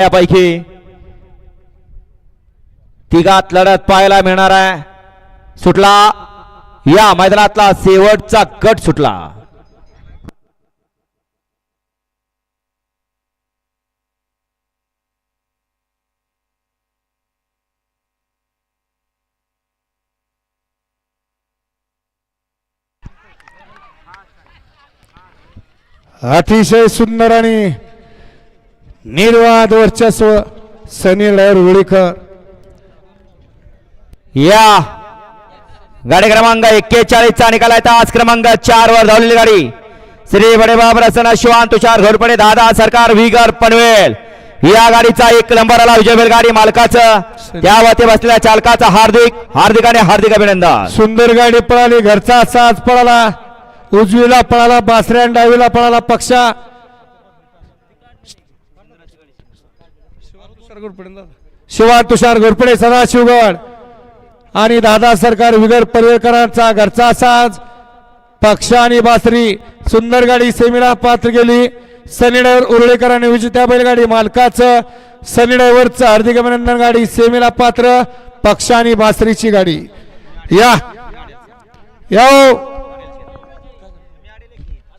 यापैकी तिघात लढत पाहायला मिळणार आहे. सुटला. या मैदानातला शेवटचा कट सुटला. अतिशय सुंदर आणि निर्वाद वर्चस्व सनी लहर उळीकर या गाडी क्रमांक एक्केचाळीस चा निकाल आहे. आज क्रमांक चार वर धावलेली गाडी. श्री बडेबाब रसना शिवान तुषार घोरपडे दादा सरकार विगर पनवेल. या गाडीचा एक नंबर आला विजय गाडी मालकाचं. त्यावरती बसलेल्या चालकाचा हार्दिक हार्दिक आणि हार्दिक अभिनंदन. सुंदर गाडी पळाली घरचा साज पळाला. उजवीला पळाला बासऱ्या डावीला पळाला पक्षा. शिवा तुषार घोरपडे सदाशिवगड. आणि दादा सरकार विगर पनवेलकरांचा घरचा साज. पक्ष आणि बासरी सुंदर गाडी सेमीला पात्र गेली. सनी ड्रायव्हर उरळेकरांनी विजेत्या बैलगाडी मालकाचं. सनी डायव्हरचं हार्दिक अभिनंदन गाडी सेमीला पात्र पक्ष आणि बासरीची गाडी. या. या हो.